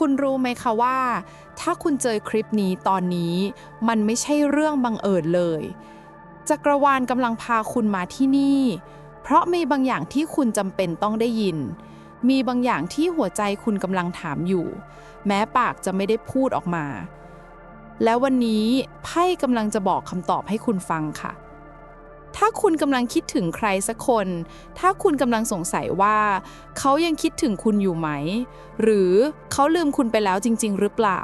คุณรู้ไหมคะว่า ถ้าคุณเจอคลิปนี้ตอนนี้ มันไม่ใช่เรื่องบังเอิญเลย จักรวาลกำลังพาคุณมาที่นี่ เพราะมีบางอย่างที่คุณจำเป็นต้องได้ยิน มีบางอย่างที่หัวใจคุณกำลังถามอยู่ แม้ปากจะไม่ได้พูดออกมา แล้ววันนี้ไพ่กำลังจะบอกคำตอบให้คุณฟังค่ะ ถ้าคุณกำลังคิดถึงใครสักคน ถ้าคุณกำลังสงสัยว่า เขายังคิดถึงคุณอยู่ไหม หรือเขาลืมคุณไปแล้วจริง ๆ หรือเปล่า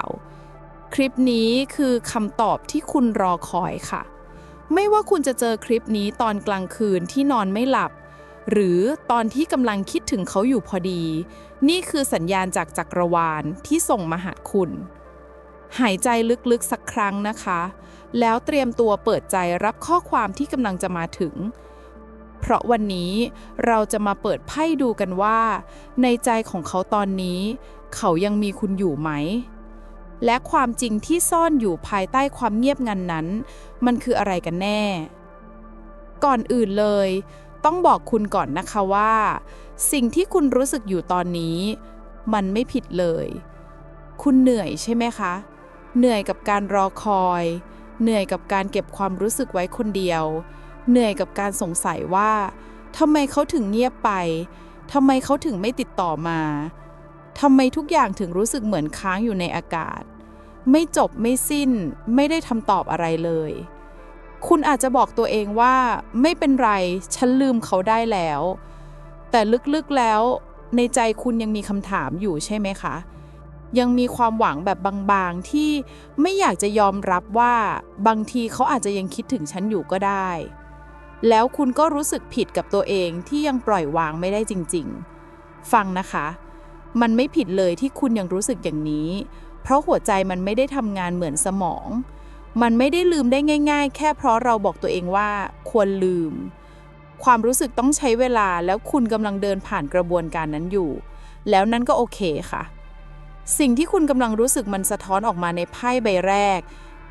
คลิปนี้คือคำตอบที่คุณรอคอยค่ะ ไม่ว่าคุณจะเจอคลิปนี้ตอนกลางคืนที่นอนไม่หลับ หรือตอนที่กำลังคิดถึงเขาอยู่พอดี นี่คือสัญญาณจากจักรวาลที่ส่งมาหาคุณ หายใจลึกๆสักครั้งนะคะ แล้วเตรียมตัวเปิดใจรับข้อความที่กำลังจะมาถึง เพราะวันนี้เราจะมาเปิดไพ่ดูกันว่า ในใจของเขาตอนนี้ เขายังมีคุณอยู่ไหม และความจริงที่ซ่อนอยู่ภายใต้ความเงียบงันนั้น มันคืออะไรกันแน่ ก่อนอื่นเลย ต้องบอกคุณก่อนนะคะว่า สิ่งที่คุณรู้สึกอยู่ตอนนี้ มันไม่ผิดเลย คุณเหนื่อยใช่ไหมคะ เหนื่อยกับการรอคอย เหนื่อยกับการเก็บความรู้สึกไว้คนเดียว เหนื่อยกับการสงสัยว่าทำไมเขาถึงเงียบไปทำไมเขาถึงไม่ติดต่อมาทำไมทุกอย่างถึงรู้สึกเหมือนค้างอยู่ในอากาศ ไม่จบไม่สิ้น ไม่ได้คำตอบอะไรเลย คุณอาจจะบอกตัวเองว่า ไม่เป็นไร ฉันลืมเขาได้แล้ว แต่ลึกๆแล้ว ในใจคุณยังมีคำถามอยู่ใช่ไหมคะ ยังมีความหวังแบบบางๆ ที่ไม่อยากจะยอมรับว่าบางทีเขาอาจจะยังคิดถึงฉันอยู่ก็ได้ แล้วคุณก็รู้สึกผิดกับตัวเองที่ยังปล่อยวางไม่ได้จริงๆ ฟังนะคะ มันไม่ผิดเลยที่คุณยังรู้สึกอย่างนี้ เพราะหัวใจมันไม่ได้ทำงานเหมือนสมอง มันไม่ได้ลืมได้ง่าย ๆ แค่เพราะเราบอกตัวเองว่าควรลืม ความรู้สึกต้องใช้เวลาแล้วคุณกำลังเดินผ่านกระบวนการนั้นอยู่ แล้วนั่นก็โอเคค่ะ สิ่งที่คุณกำลังรู้สึกมันสะท้อนออกมาในไพ่ใบแรก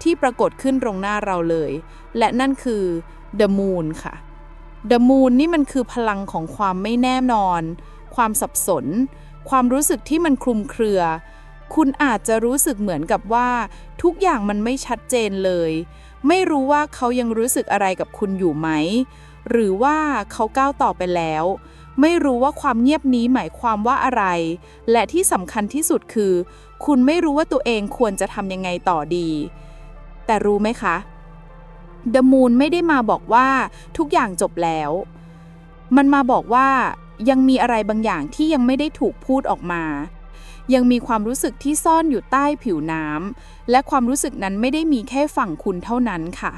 ที่ปรากฏขึ้นตรงหน้าเราเลย และนั่นคือ The Moon ค่ะ The Moon นี่มันคือพลังของความไม่แน่นอน ความสับสน ความรู้สึกที่มันคลุมเครือ คุณอาจจะรู้สึกเหมือนกับว่า ทุกอย่างมันไม่ชัดเจนเลย ไม่รู้ว่าเขายังรู้สึกอะไรกับคุณอยู่ไหม หรือว่าเขาก้าวต่อไปแล้ว ไม่รู้ว่าความเงียบนี้หมายความว่าอะไร และที่สำคัญที่สุดคือ คุณไม่รู้ว่าตัวเองควรจะทำยังไงต่อดี แต่รู้ไหมคะ The Moon ไม่ได้มาบอกว่าทุกอย่างจบแล้ว มันมาบอกว่ายังมีอะไรบางอย่างที่ยังไม่ได้ถูกพูดออกมา ยังมีความรู้สึกที่ซ่อนอยู่ใต้ผิวน้ำและความรู้สึกนั้นไม่ได้มีแค่ฝั่งคุณเท่านั้นค่ะ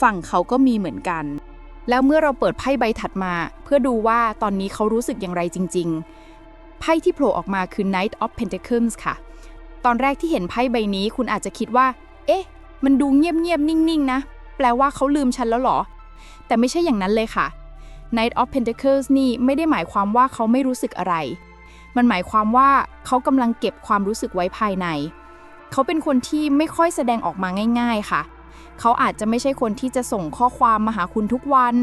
ฝั่งเขาก็มีเหมือนกัน แล้วเมื่อเราเปิดไพ่ใบถัดมา เพื่อดูว่าตอนนี้เขารู้สึกอย่างไรจริง ๆ ไพ่ที่โผล่ออกมาคือ Knight of Pentacles ค่ะ ตอนแรกที่เห็นไพ่ใบนี้คุณอาจจะคิดว่า เอ๊ะ มันดูเงียบๆ นิ่งๆ นะ แปลว่าเขาลืมฉันแล้วหรอ แต่ไม่ใช่อย่างนั้นเลยค่ะ Knight of Pentacles นี่ไม่ได้หมายความว่าเขาไม่รู้สึกอะไร มันหมายความว่าเขากำลังเก็บความรู้สึกไว้ภายใน เขาเป็นคนที่ไม่ค่อยแสดงออกมาง่าย ๆ ค่ะเเขาอาจจะไม่ใช่คนที่จะส่งข้อความมาหาคุณทุกวัน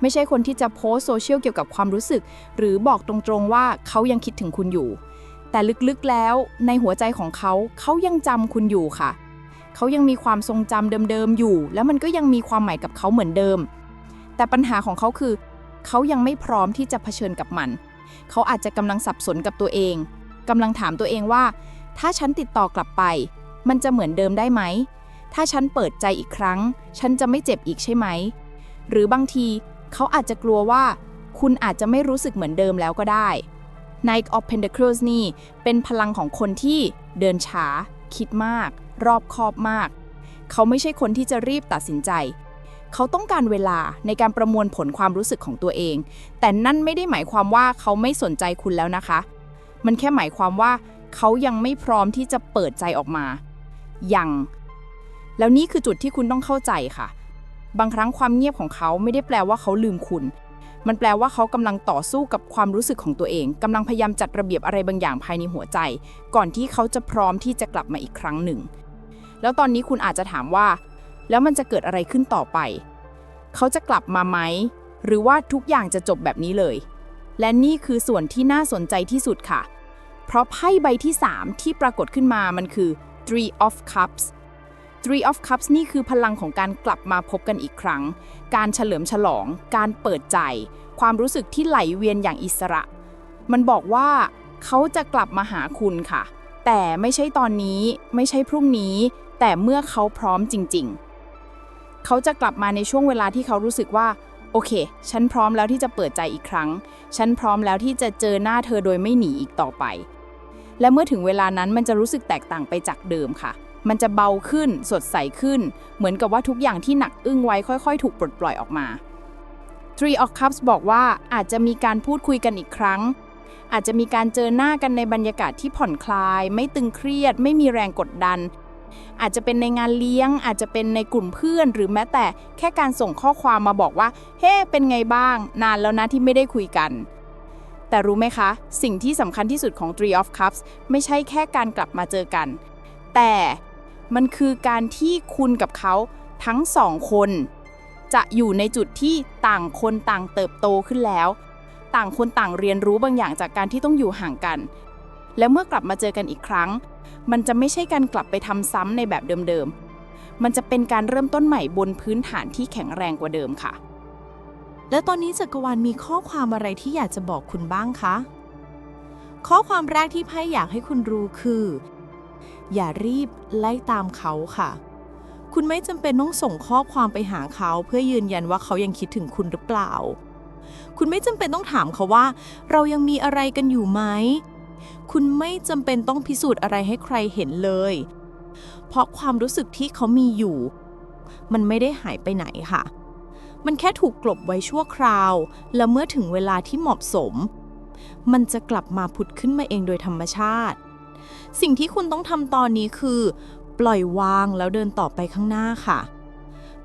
ไม่ใช่คนที่จะโพสโซเชียลเกี่ยวกับความรู้สึก หรือบอกตรงๆว่าเขายังคิดถึงคุณอยู่ แต่ลึกๆแล้วในหัวใจของเขาเขายังจำคุณอยู่ค่ะ เขายังมีความทรงจำเดิมๆอยู่ แล้วมันก็ยังมีความหมายกับเขาเหมือนเดิม แต่ปัญหาของเขาคือ เขายังไม่พร้อมที่จะเผชิญกับมัน เขาอาจจะกำลังสับสนกับตัวเองกำลังถามตัวเองว่า ถ้าฉันติดต่อกลับไป มันจะเหมือนเดิมได้ไหม ถ้าฉันเปิดใจอีกครั้ง ฉันจะไม่เจ็บอีกใช่ไหม หรือบางทีเขาอาจจะกลัวว่า คุณอาจจะไม่รู้สึกเหมือนเดิมแล้วก็ได้ Knight of Pentacles นี่ เป็นพลังของคนที่เดินช้า คิดมาก รอบคอบมาก เขาไม่ใช่คนที่จะรีบตัดสินใจ เขาต้องการเวลาในการประมวลผลความรู้สึกของตัวเอง แต่นั่นไม่ได้หมายความว่าเขาไม่สนใจคุณแล้วนะคะ มันแค่หมายความว่า เขายังไม่พร้อมที่จะเปิดใจออกมา ยัง แล้วนี่คือจุดที่คุณต้องเข้าใจค่ะ บางครั้งความเงียบของเขาไม่ได้แปลว่าเขาลืมคุณ มันแปลว่าเขากำลังต่อสู้กับความรู้สึกของตัวเองกำลังพยายามจัดระเบียบอะไรบางอย่างภายในหัวใจ ก่อนที่เขาจะพร้อมที่จะกลับมาอีกครั้งหนึ่ง แล้วตอนนี้คุณอาจจะถามว่า แล้วมันจะเกิดอะไรขึ้นต่อไป เขาจะกลับมาไหม หรือว่าทุกอย่างจะจบแบบนี้เลย และนี่คือส่วนที่น่าสนใจที่สุดค่ะ เพเพราะไพ่ใบที่ 3 ที่ปรากฏขึ้นมามันคือ Three of Cups Three of Cups นี่คือพลังของการกลับมาพบกันอีกครั้ง การเฉลิมฉลอง การเปิดใจ ความรู้สึกที่ไหลเวียนอย่างอิสระ มันบอกว่าเขาจะกลับมาหาคุณค่ะ แต่ไม่ใช่ตอนนี้ ไม่ใช่พรุ่งนี้ แต่เมื่อเขาพร้อมจริง ๆ เขาจะกลับมาในช่วงเวลาที่เขารู้สึกว่า โอเค ฉันพร้อมแล้วที่จะเปิดใจอีกครั้ง ฉันพร้อมแล้วที่จะเจอหน้าเธอโดยไม่หนีอีกต่อไป และเมื่อถึงเวลานั้นมันจะรู้สึกแตกต่างไปจากเดิมค่ะ มันจะเบาขึ้นสดใสขึ้น เหมือนกับว่าทุกอย่างที่หนักอึ้งไว้ค่อยๆ ถูกปลดปล่อยออกมา Three of Cups บอกว่าอาจจะมีการพูดคุยกันอีกครั้ง อาจจะมีการเจอหน้ากันในบรรยากาศที่ผ่อนคลาย ไม่ตึงเครียด ไม่มีแรงกดดัน อาจจะเป็นในงานเลี้ยง อาจจะเป็นในกลุ่มเพื่อน หรือแม้แต่แค่การส่งข้อความมาบอกว่า เฮ้เป็นไงบ้าง นานแล้วนะที่ไม่ได้คุยกัน แต่รู้ไหมคะ สิ่งที่สำคัญที่สุดของ Three of Cups ไม่ใช่แค่การกลับมาเจอกัน แต่ มันคือการที่คุณกับเขาทั้งสองคน จะอยู่ในจุดที่ต่างคนต่างเติบโตขึ้นแล้ว ต่างคนต่างเรียนรู้บางอย่างจากการที่ต้องอยู่ห่างกัน แล้วเมื่อกลับมาเจอกันอีกครั้ง มันจะไม่ใช่การกลับไปทำซ้ำในแบบเดิมๆ มันจะเป็นการเริ่มต้นใหม่บนพื้นฐานที่แข็งแรงกว่าเดิมค่ะ และตอนนี้จักรวาลมีข้อความอะไรที่อยากจะบอกคุณบ้างคะข้อความแรกที่ไพ่อยากให้คุณรู้คือ อย่ารีบไล่ตามเขาค่ะ คุณไม่จำเป็นต้องส่งข้อความไปหาเขาเพื่อยืนยันว่าเขายังคิดถึงคุณหรือเปล่า คุณไม่จำเป็นต้องถามเขาว่า เรายังมีอะไรกันอยู่ไหม คุณไม่จำเป็นต้องพิสูจน์อะไรให้ใครเห็นเลย เพราะความรู้สึกที่เขามีอยู่ มันไม่ได้หายไปไหนค่ะ มันแค่ถูกกลบไว้ชั่วคราว แล้วเมื่อถึงเวลาที่เหมาะสม มันจะกลับมาผุดขึ้นมาเองโดยธรรมชาติ สิ่งที่คุณต้องทำตอนนี้คือ ปล่อยวางแล้วเดินต่อไปข้างหน้าค่ะ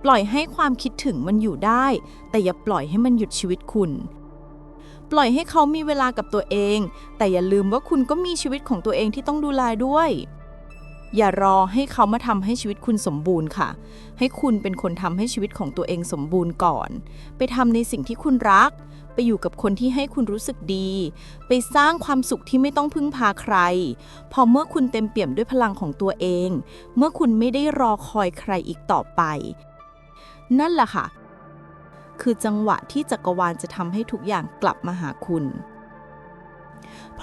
ปล่อยให้ความคิดถึงมันอยู่ได้ แต่อย่าปล่อยให้มันหยุดชีวิตคุณ ปล่อยให้เขามีเวลากับตัวเอง แต่อย่าลืมว่าคุณก็มีชีวิตของตัวเองที่ต้องดูแลด้วย อย่ารอให้เขามาทำให้ชีวิตคุณสมบูรณ์ค่ะ ให้คุณเป็นคนทำให้ชีวิตของตัวเองสมบูรณ์ก่อน ไปทำในสิ่งที่คุณรัก ไปอยู่กับคนที่ให้คุณรู้สึกดี ไปสร้างความสุขที่ไม่ต้องพึ่งพาใคร พอเมื่อคุณเต็มเปี่ยมด้วยพลังของตัวเอง เมื่อคุณไม่ได้รอคอยใครอีกต่อไป นั่นแหละค่ะ คือจังหวะที่จักรวาลจะทำให้ทุกอย่างกลับมาหาคุณ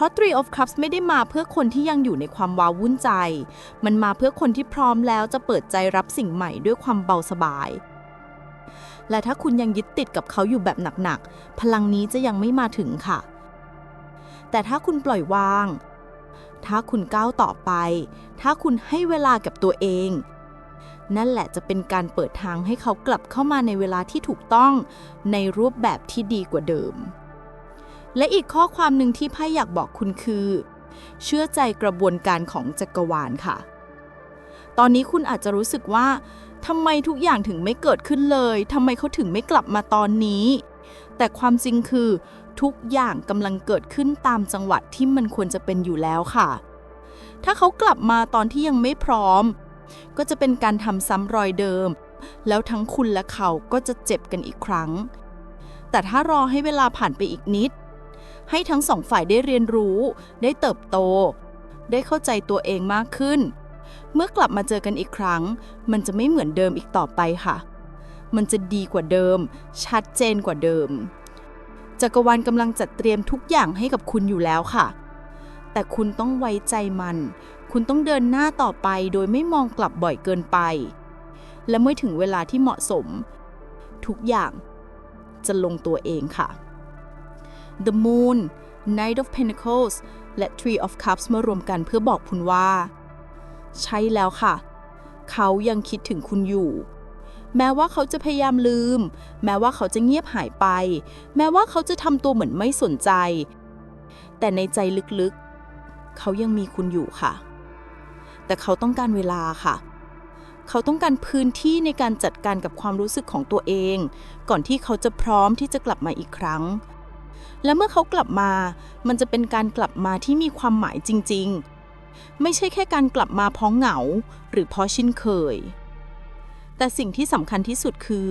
ราะ Three of Cups ไม่ได้มาเพื่อคนที่ยังอยู่ในความว้าวุ่นใจ มันมาเพื่อคนที่พร้อมแล้วจะเปิดใจรับสิ่งใหม่ด้วยความเบาสบาย และถ้าคุณยังยึดติดกับเขาอยู่แบบหนักๆ พลังนี้จะยังไม่มาถึงค่ะ แต่ถ้าคุณปล่อยวาง ถ้าคุณก้าวต่อไป ถ้าคุณให้เวลากับตัวเอง นั่นแหละจะเป็นการเปิดทางให้เขากลับเข้ามาในเวลาที่ถูกต้อง ในรูปแบบที่ดีกว่าเดิม และอีกข้อความหนึ่งที่ไพ่อยากบอกคุณคือ เชื่อใจกระบวนการของจักรวาลค่ะ ตอนนี้คุณอาจจะรู้สึกว่าทำไมทุกอย่างถึงไม่เกิดขึ้นเลยทำไมเขาถึงไม่กลับมาตอนนี้ แต่ความจริงคือ ทุกอย่างกำลังเกิดขึ้นตามจังหวะที่มันควรจะเป็นอยู่แล้วค่ะ ถ้าเขากลับมาตอนที่ยังไม่พร้อม ก็จะเป็นการทำซ้ำรอยเดิม แล้วทั้งคุณและเขาก็จะเจ็บกันอีกครั้ง แต่ถ้ารอให้เวลาผ่านไปอีกนิด ให้ทั้งสองฝ่ายได้เรียนรู้ ได้เติบโต ได้เข้าใจตัวเองมากขึ้น เมื่อกลับมาเจอกันอีกครั้ง มันจะไม่เหมือนเดิมอีกต่อไปค่ะ มันจะดีกว่าเดิม ชัดเจนกว่าเดิม จักรวาลกำลังจัดเตรียมทุกอย่างให้กับคุณอยู่แล้วค่ะ แต่คุณต้องไว้ใจมัน คุณต้องเดินหน้าต่อไปโดยไม่มองกลับบ่อยเกินไป และเมื่อถึงเวลาที่เหมาะสม ทุกอย่างจะลงตัวเองค่ะ The Moon Knight of Pentacles และ Three of Cups มารวมกันเพื่อบอกคุณว่า ใช่แล้วค่ะ เขายังคิดถึงคุณอยู่ แม้ว่าเขาจะพยายามลืม แม้ว่าเขาจะเงียบหายไป แม้ว่าเขาจะทำตัวเหมือนไม่สนใจ แต่ในใจลึกๆ เขายังมีคุณอยู่ค่ะ แต่เขาต้องการเวลาค่ะเขาต้องการพื้นที่ในการจัดการกับความรู้สึกของตัวเอง ก่อนที่เขาจะพร้อมที่จะกลับมาอีกครั้ง และเมื่อเขากลับมา มันจะเป็นการกลับมาที่มีความหมายจริง ๆ ไม่ใช่แค่การกลับมาเพราะเหงา หรือเพราะชินเคย แต่สิ่งที่สำคัญที่สุดคือ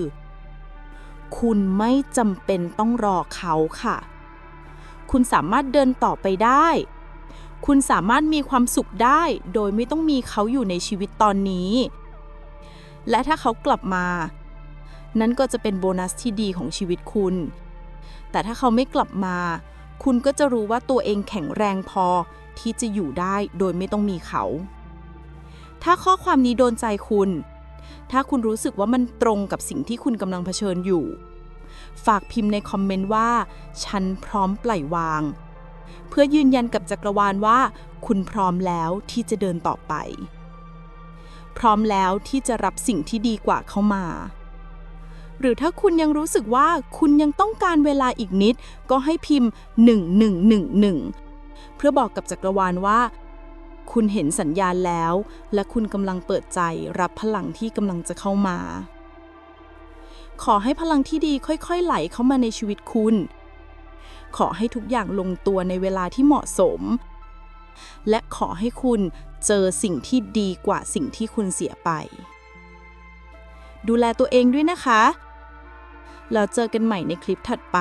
คุณไม่จำเป็นต้องรอเขาค่ะ คุณสามารถเดินต่อไปได้ คุณสามารถมีความสุขได้ โดยไม่ต้องมีเขาอยู่ในชีวิตตอนนี้ และถ้าเขากลับมา นั่นก็จะเป็นโบนัสที่ดีของชีวิตคุณ แต่ถ้าเขาไม่กลับมา คุณก็จะรู้ว่าตัวเองแข็งแรงพอที่จะอยู่ได้โดยไม่ต้องมีเขา ถ้าข้อความนี้โดนใจคุณ ถ้าคุณรู้สึกว่ามันตรงกับสิ่งที่คุณกำลังเผชิญอยู่ ฝากพิมพ์ในคอมเมนต์ว่า ฉันพร้อมปล่อยวาง เพื่อยืนยันกับจักรวาลว่า คุณพร้อมแล้วที่จะเดินต่อไป พร้อมแล้วที่จะรับสิ่งที่ดีกว่าเข้ามา หรือถ้าคุณยังรู้สึกว่าคุณยังต้องการเวลาอีกนิด ก็ให้พิมพ์ 1111 เพื่อบอกกับจักรวาลว่า คุณเห็นสัญญาณแล้ว และคุณกำลังเปิดใจรับพลังที่กำลังจะเข้ามา ขอให้พลังที่ดีค่อยๆ ไหลเข้ามาในชีวิตคุณ ขอให้ทุกอย่างลงตัวในเวลาที่เหมาะสม และขอให้คุณเจอสิ่งที่ดีกว่าสิ่งที่คุณเสียไปดูแลตัวเองด้วยนะคะ แล้วเจอกันใหม่ในคลิปถัดไป